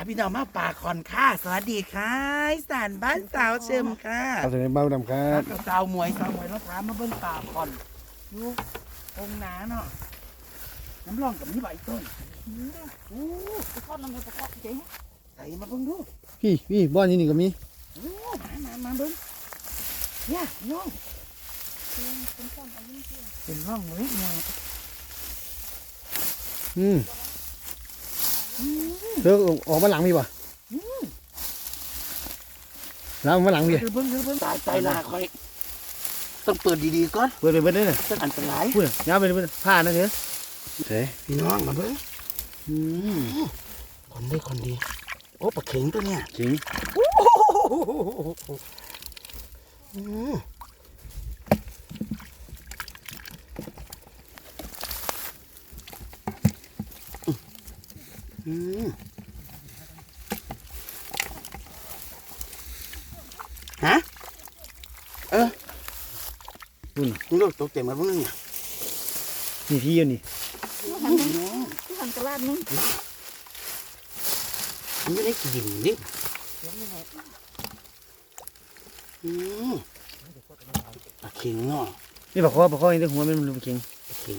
าพี่น้องมาป่าคอนค่ะ สวัสดีค่ะอีสานบ้านสาวเชิมค่ะครับสวัสดีเบ้าดำครับกับสาวหมวยสาวหมวยเราถามมาเบิ่งป่าคอนดูองค์หนาเนาะน้ำร่องกับนี่ใบต้นโอ้ไปทอดน้ำมันตะกร้อเจ๊ใส่มาเบิ่งดูพี่พี่บ้านนี้นี่ก็มีโอ้มามามาเบิ่งเนี่ยน้องเป็นข้าวอันนี้เจ๊เป็นร่องเลยเนี่ยอืม เธอออกมาหลังพี่ป่ะแล้วมาหลังพี่เดี๋ยวเบิ่งเดี๋ยวเบิ่งตายใจลาคอยต้องเปิดดีๆก่อนเปิดไปเปิดได้เลยต้องอันตรายพูดเลยย้าไปเลยผ้านะเถอะเฮ้ยพี่น้องมาเบิ่งอืมคนได้คนดี โอ้ปลาเข็งตัวเนี่ยจริง อืมอืม ฮะ เออพูดมึงดูตัวเต็มมาพวกนึงเนี่ยนี่ที่อยู่นี่ที่หันที่หันกระลาดนึงมันไม่ได้กินดิอืมปลาเข็งเนาะนี่ปากคอปากคอนี่หัวมันมันเก่งปลาเข็ง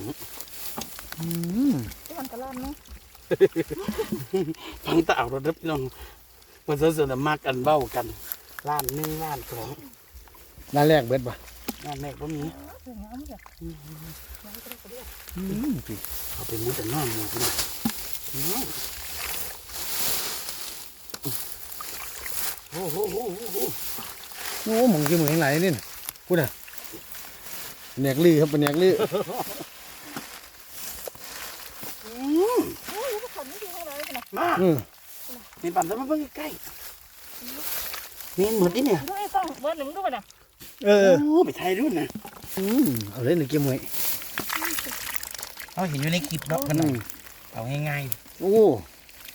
อืมที่หันกระลาดนึง ฟังตาเอารถรับพี่น้องมันจะสนมากกันเบ้ากันล้านหนึ่งล้านสองด้านแรกเบิดป่ะล้านแรกก็มีถึงน้ำจ้ะอืมพี่เอาไปมุดแต่นอนหมูกันนะอืมโอ้โหโอ้โหโอ้โหโอ้หมองกินหมองแห้งไหลนี่น่ะพูดอะแหนกลื้อครับเป็นแหนกลื้ออืม โอ้ยก็ขันนี่ดีให้เลยนะ มาอืมในปั๊มจะมาเพิ่งใกล้ๆเมียนหมดดิเนี่ยดูไอ้ต้องเบิร์ดหนึ่งดูไปนะเอโอ้อไปถ่ายรุ่นนะอืมเอาเลยหนึ่งเกี่ยวมวยเอาเห็นอยู่ในคลิปเนาะพอืนันมเอาง่ายโอ้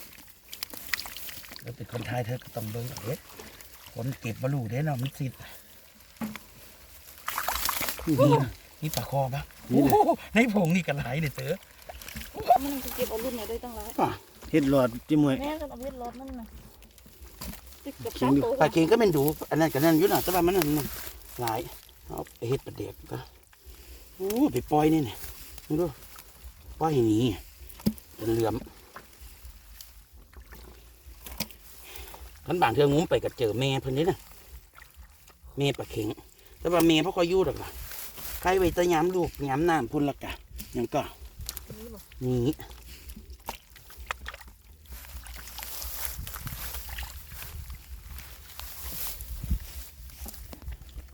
ๆเราเป็นคนไทยเธอก็ต้องเบิ่งเอาเด้คนเก็บมาลูเด้เนาะมันสินี่นะนี่ปลาคอปะโอ้โหในผงนี่กระไหลเลยเต๋อมันจะเก็บเอารุ่นไหนได้ตั้งหลาย เฮ็ดหลอดจิ้มมวยแม่ก็เอาเวทรถนั่นนะติดกับจริสางมดิตัวปลาเค็งก็เป็นดู อันนั้นกับนั่นอยู่น่ะแต่ว่ามันนั่นมันหลายเอาไปเฮ็ดปลาเด็กก็โอ้ไปปล่อยนี่เนี่ยมึงดูปล่อยให้หนีเป็นเหลื่อมขันบางเทืองงุ้มไปกับเจอแม่เพิ่นนี่นะแม่ปลาเค็งแต่ว่าแม่พ่อคอยอยู่ดอกล่ะใครไว้แตะยามลูกยามน้ำพุ่นละกะหยังก็หนี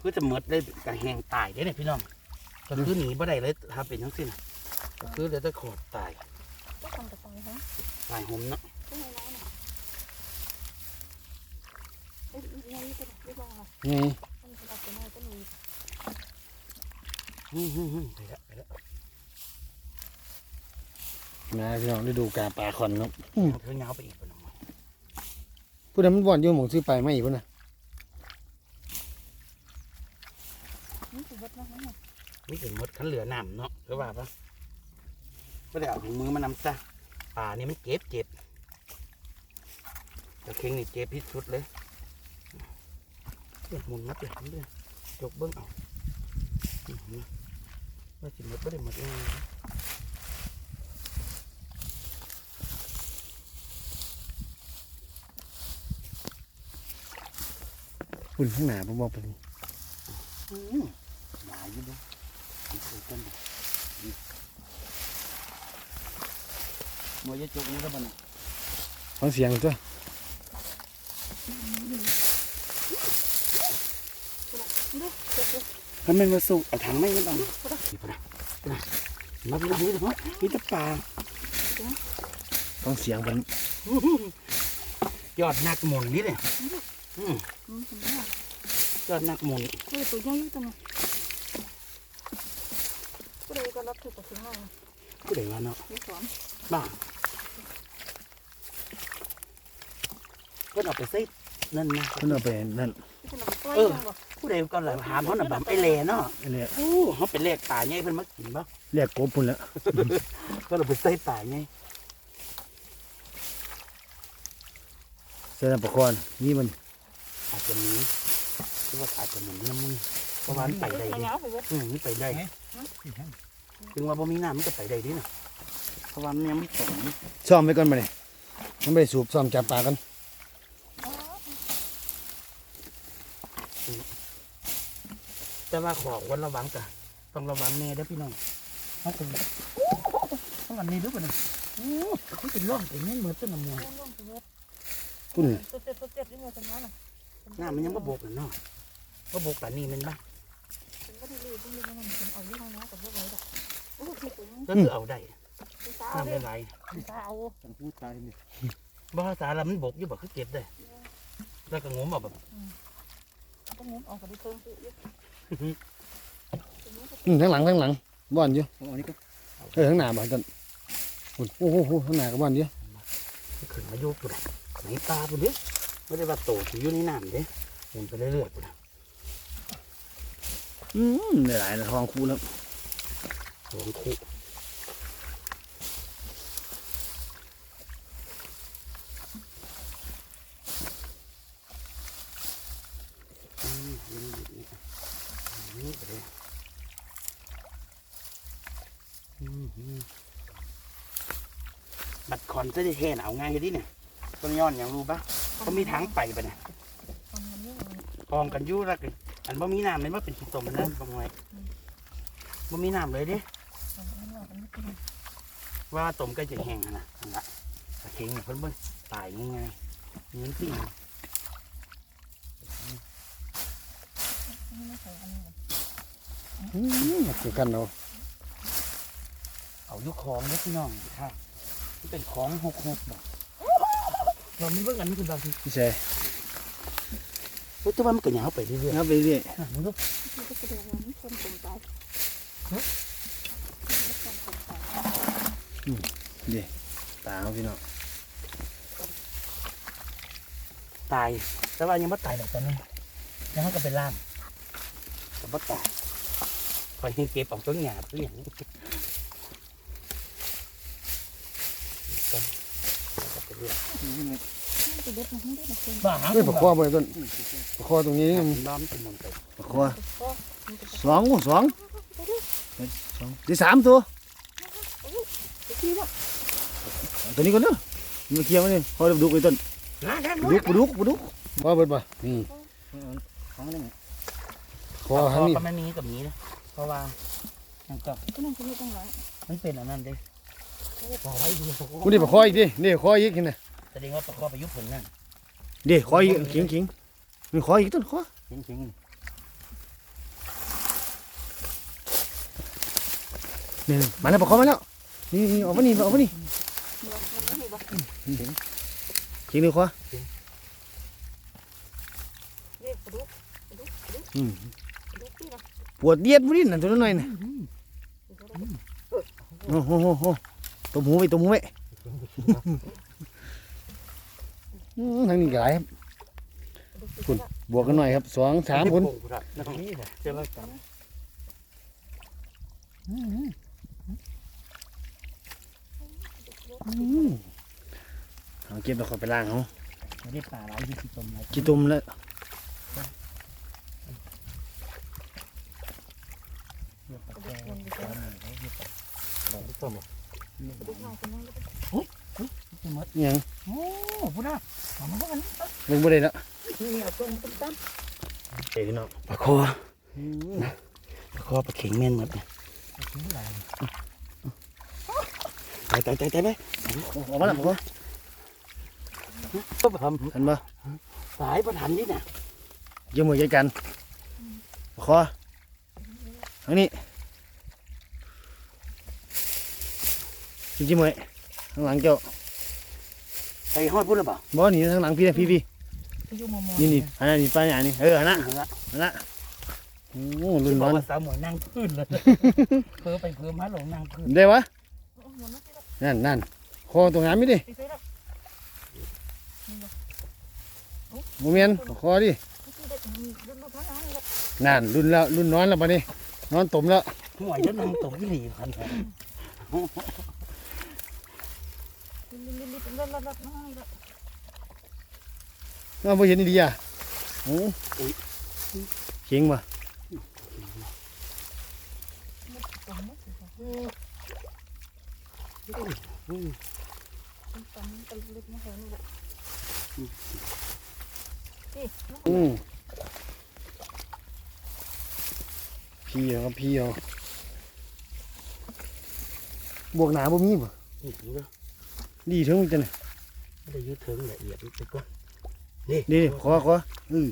คือจะหมดได้กะแหงตายได้เนี่ยพี่น้องก็คือหนีบ่ได้เลยถ้าเป็นทั้งสิ้นน่ะก็คือเหลยแต่ขอดตายก็ทำแต่ตรงนี้ฮะตายหมเนาะก็ไม่ร้ายนะเอ้ยยังไงก็ได้ไม่ลองหรอกไงมันจะตัดตัวน้อยก็มีอืมอืมอืมไปแล้วไปแล้วมาพี่น้องได้ดูกาปลาคอนครับเอาเธอเงาไปอีกคนหนึ่งผู้ใดมันบ่อนอยู่หมองซื้อไปไม่อีกพุ่นน่ะ นี่คือเบิร์ดนะฮะ ไม่เห็นมดขันเหลือน้ำเนาะหรือว่าปะไม่ได้เอาถุงมือมานำซะป่านี่มันเจ็บเจ็บแต่เข่งนี่เจ็บที่สุดเลยเดี๋ยวหมุนมัดเลยเดี๋ยวจกเบิ้งเอาอืมว่าสิหมดไม่ได้หมดเองพุ่นข้างหน้าผมบอกเป็นอืมหลายอยู่ด้วยอีกตัวต้นน่ะอืมวยจะจกนี้แล้วบ้านะฟังเสียงตัวดูเจ็บเลยถ้าไม่มาสู้เอาถังไม่ไม่ต้องนี่ปะนะปมาดูนี่เถอะนี่ตะปลาฟังเสียงมันยอดนักหมุนนี่เลยอือยอดนักหมุนตัวใหญ่อยู่ตัวนี้ รับถือตัวถึงเราผู้ใดว่าเนาะไม่สอนบ้าก็เอาไปใส่นั่นนะเพิ่นเอาไปนั่นที่เราปล่อยเออจังบ่ผู้ใดก็เลยหามเขาหน่ะบำไอ้แหล่เนาะอันเนี้ยโอ้เขาเป็นแลกป่าไงเพิ่นมากินบ่เรียกกบพุ่นแล้วก็เราไปใส่ป่าไงส่น้ำปลาคอนนี่มันอาจจะมีคือว่าอาจจะหมุนน้ำมันเพราะว่ามันไปได้เงาดิเงาไปเว้ย อืมมันไปได้ ถึงว่าบ่มีน้ำมันก็ไปได้ดิน่ะเพราะว่ามันยังไม่ตกซ่อมไว้ก่อนมาเนี่ยมันไปสูบซ่อมจับปลากันแต่ว่าขอวันระวังจ้ะต้องระวังแม่เด้อพี่น้องเขาเป็นต้องอันนี้ด้วยป่ะเนี่ยโอ้เขาเป็นร่องเป็นเงี้ยเหมือนต้นมะม่วงลงไปเว้ยพุ่นตัวเจ็บตัวเจ็บนี่มันจะน้อยน่ะน้ำมันยังบ่บกเลยเนาะบ่บกป่านนี้แมันบ้าเป็นก็ดีดีตรงนี้มันเป็นเอาที่ห้องน้ำกับพวกเราโอ้โหถึง ก็คือเอาได้ตาน้ำเลยไหลายตาเอาพูดตายเนี่ยๆบ่ภาษาละมันบกอยู่บ่คือเก็บได้ แล้วก็งมเอาแบบต้องงุ้มออกกับดิเพิ่มคือเยอะอืมทั้งหลังทั้งหลังบ้านอยู่เออทั้งหน้าบ้านต้นพุ่นโอ้โหโอ้โหทั้งหน้ากับบ้านอยู่ขึ้นมาโยกตัวไหนปลาปุ่นเด้ไม่ได้ว่าโตสิอยู่ในน้ำเด้หมุนไปเรื่อยๆปุ่นอืมได้หลายนะทองคูแล้ว หลวงคู่อืมนี่นี่นี่ไปเลยอืมอืมบัตรคอนจะได้แค่เอาง่ายแค่นี้เนี่ยต้นย้อนอย่างรู้ปะเขามีทางไปปะเนี่ยทำมันเยอะเลยกองกันยู่แล้วก็อันบ่มีน้ำมันว่าเป็นขี้ตมนะบางไว้บ่มีน้ำเลยดิ ว่าต้มใกล้จะแห้งแล้วนะนั่นละตะเข็งเนี่ยเพิ่นเบิ่งตายง่ายๆนี่ขึ้นไม่ใส่อันนี้เลยอืมคือกันเอาเอาอยุคของเด้อพี่น้องค่ะมันเป็นของหกหกบ่เราไม่เบิ่งกันนี่คือบางทีพี่ชายเฮ้ยแต่ว่ามันก็ยาวไปเรื่อยนับไปเรื่อยๆอะมึงดูมันก็จะเดือดร้อนคนตรงตายตาเขาพี่น้องตาย แต่ว่ายังไม่ตายดอกตอนนี้ยังมันก็เป็นล่ามแต่บ่ตายคอยให้เก็บออกต้นหญ้าตัวอย่างนี้ก็ก็ไปเรื่อยมันจะเด็ดมันไม่ได้นะคุณบ้าหาเฮ้ยปลาคอบ่ต้นปลาคอตรงนี้นี่นี่ล้อมเป็นมนไปปลาคอก็มันจะสองโอ้สองสองที่สามตัว ไปที่ละ เอา ตัวนี้ก่อนเนาะมาเคลียร์มาเนี่ยพอดูไปต้นนะแค่ปลาดุกปลาดุกปลาดุกว่าเบิดป่ะนี่ของนึงคอทางนี้ก็ไม่มีกับนี้นะเพราะว่ามันก็ก็นั่งคุยตรงไหนมันเป็นอันนั้นเด้พอไว้ดูกูนี่ปลาคออีกดินี่คออีกเห็นไหมแสดงว่าประกอบประยุกต์ผลนั่นเดี๋ยวคออีกขิงขิงนี่คออีกต้นคอจริงนี่มาแล้วปลาคอมาแล้วนี่นี่ออกมานี่ออกมานี่เดี๋ ยวมันไม่มีบ่ขิงนี่คอเรียกกระดูกกระดูกกระดูกอืมกระปวดเดียดบุ้นนั่นตัวน้อยน่ะโอ้โหตัวหมูไปตัวหมูไปทางนี้ก็หลายครับคุณบวกกันหน่อยครับสองสามคนอืม เอาเก็บแล้วค่อยไปล้างเขาไม่ได้ป่าหลายที่ตมหลายกี่ตุ่มแล้วกระดูกคนไปก่อนที่ต้มกระดูกหน่อยคนนึงที่มดอิหยังโอ้พูดนะมันก็กันเบิ่งบ่ได้แล้วนี่เอาต้มต้มต้มเอ้ยพี่น้องปลาคอปลาคอปลาเข็งเมียนหมดเลยตายตายตายตายไปออกมาแล้วพ่อ ก็ทเห็นบ่ำสายประทันนี่น่ะเยี่ยมมือใจกันคอทางนี้จริงๆมือข้างหลังเจ้าไอ้ห้อยพูดหรือเปล่าบ่หนีทางหลังพี่นะพี่พี่ไปอยู่มอมอนี่นี่อันนั้นนี่ป้าอย่างนี้เอออันนั้นเอาละอันนั้นโอ้รุ่นบอร้กอนว่าสาวหมวยนั่งพื้นเลยเพิ่อไปเพิ่อมาหลงนั่งพื้นได้วะมันไม่ใช่ละนั่นนั่นคอตรงนั้นไม่ดิไปซื้อละ โมเมนคอดิไม่ใช่เด็กมันรุ่นรุ่นนั้นละนั่นรุ่นแล้วรุ่นนอนแล้วปะนี่นอนตมแล้วหมวยจะนั่งตกที่หลีพันรุ่นรุ่นรุ่นรุ่นรุ่นรุ่นละน่าบ่เห็นดีอะโอ้เข็งว่ะตำมั้งอืม อืมพี่เอาครับพี่เอาบวกหนาบ่มีบ่นี่ดูเด้อดีเถิงจังน่ะไม่ได้ยืดเถิงละเอียดไปก่อนนี่ขอขออือ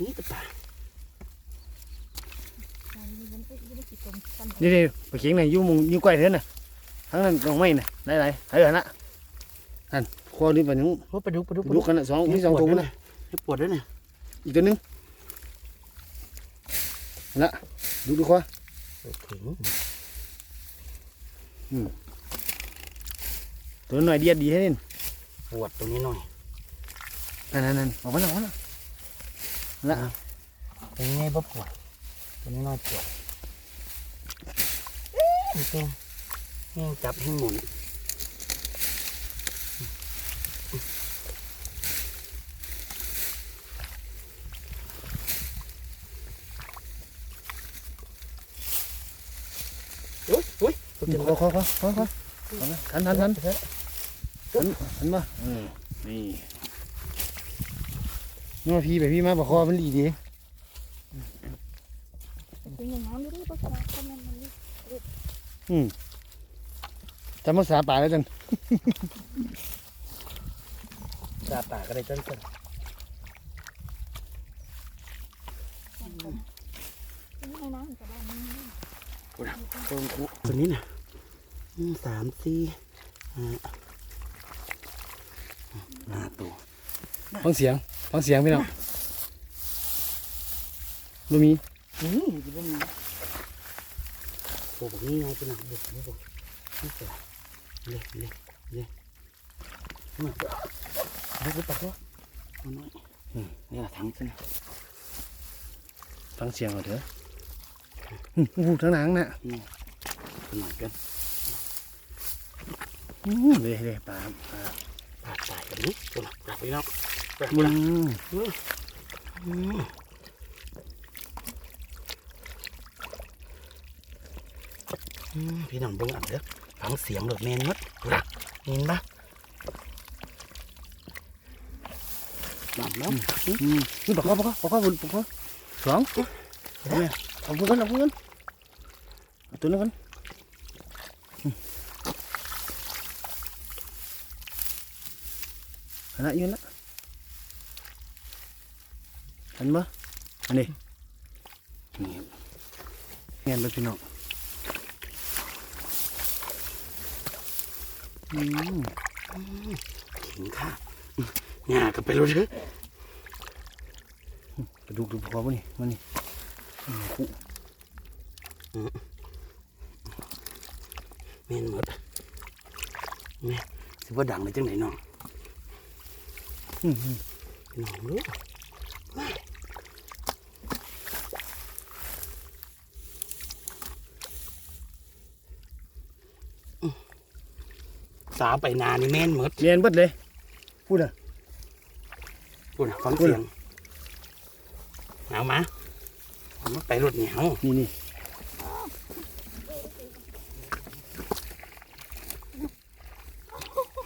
นี่ตะป่าอั นนี้มันไม่ได้กี่ตมกันนี่นี่ไปเข็งน่ะอยู่หมุงอยู่ใกล้เถินน่ะทั้งนั้นก็ไม่น่ะหลายๆเฮ้ยอันน่ะนั่นคอนี่ไปนึงโอ้ไปดูไปดูลุกกันน่ะสองมีสองตัวน่ะปวดด้วยเนี่ยอีกตัวหนึงนั่นละดูดูคอถึงตัวหน่อยเดียดดีให้นี่ปวดตรงนี้หน่อยนั่นนั่นนั่นออกมาแล้วออกมาแล้วนั่นละตรงนี้บ่ปวด ตรงนี้น้อยปวดจริงๆยิ่งจับยิ่งหมุนโอ้ยโอ้ยคอคอคอคอคอเอามาทันทันทันทันทันมาเออนี่นี่มาพี่ไปพี่มาบอกคอมันดีดีเป็น อย่างนั้นไม่ได้เพราะว่าทำมันมันนี่จำภาษาป่าแล้วจังตาตาก็ได้ต้นต้นไม่น้ำแต่ว่ามันต้นคุตัวนี้น่ะอืมสามสี่ห้าห้าตัวฟังเสียงฟังเสียงพี่น้องบ่มี อืมอยู่บนโอ้แบบนี้ไงเป็นหนังบุกนี่บุกนี่เสือเล็กเล็กเล็กมาดี๋ยวไปตัดก็เอาน้อยนี่ละถังใช่ไหมฟังเสียงเอาเถอะอื้หูทั้งหนังน่ะเป็นหน่อยกันเลยเลยป่าป่าปลาตายแบบนี้ตัวหนักกลับไปแล้วกลับอืไปล้ว ม อืมอืม พี่น้องเบิ่งอันเด้อฟังเสียงแบบแมนหมดรักเห็นปะน้ำแล้วอืมนี่บอกเขาบอกเขาบอกเขาบอกเขาสองเนี่ยเอาเพื่อนเอาเพื่อนเอาตัวนั้นกันอืมอันนั้นยืนละเห็นปะอันนี้นี่เงี้ยเลยพี่น้องอืม ขิงค่ะหญ้าก็ไปรู้เถอะกระดูกดูคอมันนี่มันนี่อืมคู่แม่นหมดแม่สิว่าดังเลยจังไหนน้องอืมน้องรู้ สาวไปนานี่แม่นหมดเรียนเบิดเลยพูดอะ พูดน่ะฟังเสียงเอามาเอามาไปรถเหนียวนี่นี่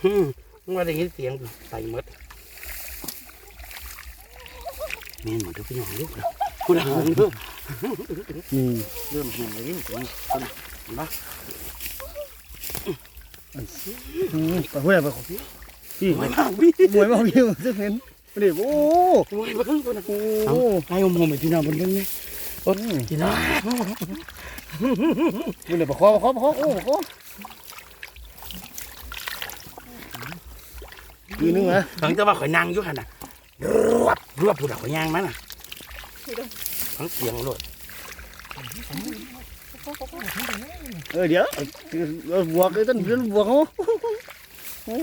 ฮึ่มมึงว่าได้ยินเสียงใส่หมดแม่นหมดทุกพี่น้องลูกแล้วพูดอะไรเนอะนี่เริ่มแห้งเลยนี่พูดนะเห็นปะอืม ไปพูดอะไรไปพี่มวยมาพี่มวยมาพี่จะเห็นไม่โอ้มวยมาครึ่งคนนะโอาให้อมหมไปพี่น้องบนเรื่องนี้โอ้ยพี่น้องพูดเลยประคอประคอประคอโอ้ประคอคือนึงนะหลังจากว่าข่อยนั่งยู่หันน่ะรวบรวบผู้ดอกข่อยยางมันน่ะทั้งเสียงเลย เออเดี๋ยวเอาบวกเลยต้นเรื่องบวกเขาโอ้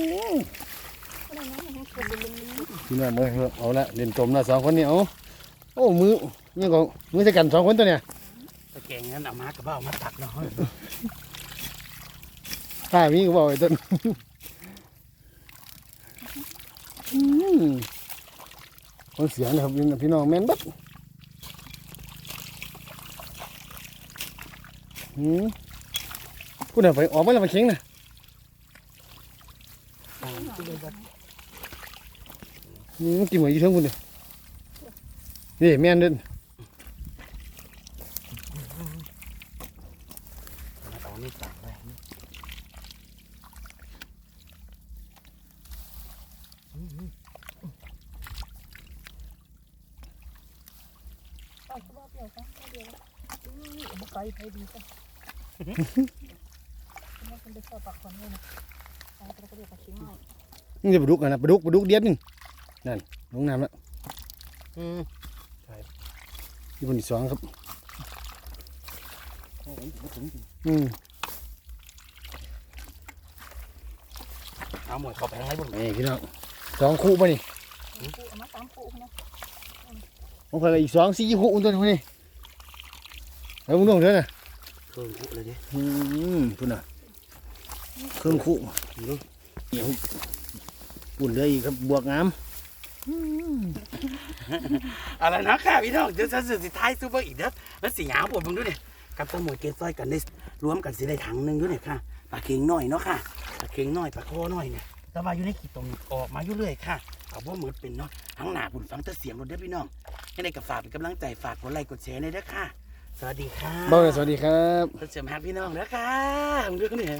พี่น้องมือเอาละเล่นจมละสองคนนี้เอาโอ้มือนี่ก็มือใส่กันสองคนตัวเนี่ยตะแกงนั้นเอามากระเบ้ามาตักเนาะถ้ามีก็บอกไอ้ต้นอืมคนเสียงนะครับพี่น้องแม่นบัด อืมพูดหน่อยไปออกมาแล้วมาเข็งนะอืมกินหมดยี่เท่งคุณเนี่ยนี่แม่นเด่น เอานี่ตักไว้ เอาเขาบอกเปรี้ยวกันเดียวอุ้ยมันไกลไปดีจ้ะมั นเป็นเด็กชอบปักคนเลยนะเอาไปก็เรียกปลาชิ้นหน่อยนี่จะปลาดุกอะนะปลาดุกปลาดุกเดียดหนึงนั่นลงน้ำแล้วอืมนี่คนที่สองครับอืมเอาหมวยเข้าไปข้างในบนนี่พี่น้องสองคู่ป่ะนี่คู่เอามาสามคู่นะผมเคยอีกสองสี่คู่ตัวนี้แล้วมึงดวงเถอะนะ เครื่องคุเลยดิอืมพุ่นน่ะเครื่องคู่ดูเดี๋ยวปุ่นเหลยอีกครับบวกงามอะไรนะค่ะพี่น้องเดี๋ยวจะสื่อสิท้ายซูเปอร์อีกเด้อแล้วสีหยาบผมดูเนี่ยกับตะหมวยเกซอยกันได้รวมกันสิได้ถังหนึงด้วยเนี่ยค่ะปลาเค็งน้อยเนาะค่ะปลาเค็งน้อยปลาคอน้อยเนี่ยแต่ว่าอยู่ในขีดตรงออกมาอยู่เรื่อยค่ะเอาว่าเหมือนเป็นเนาะทั้งหน้าบุญฟังแต่เสียงรถเด้อพี่น้องให้ได้กับฝากเป็นกำลังใจฝากกดไลค์กดแชร์ในอยเด้อค่ะ สวัสดีค่ะบ้าสวัสดีครับเพื่อนเสริมฮักพี่น้องเด้อค่ะดูเนี่ย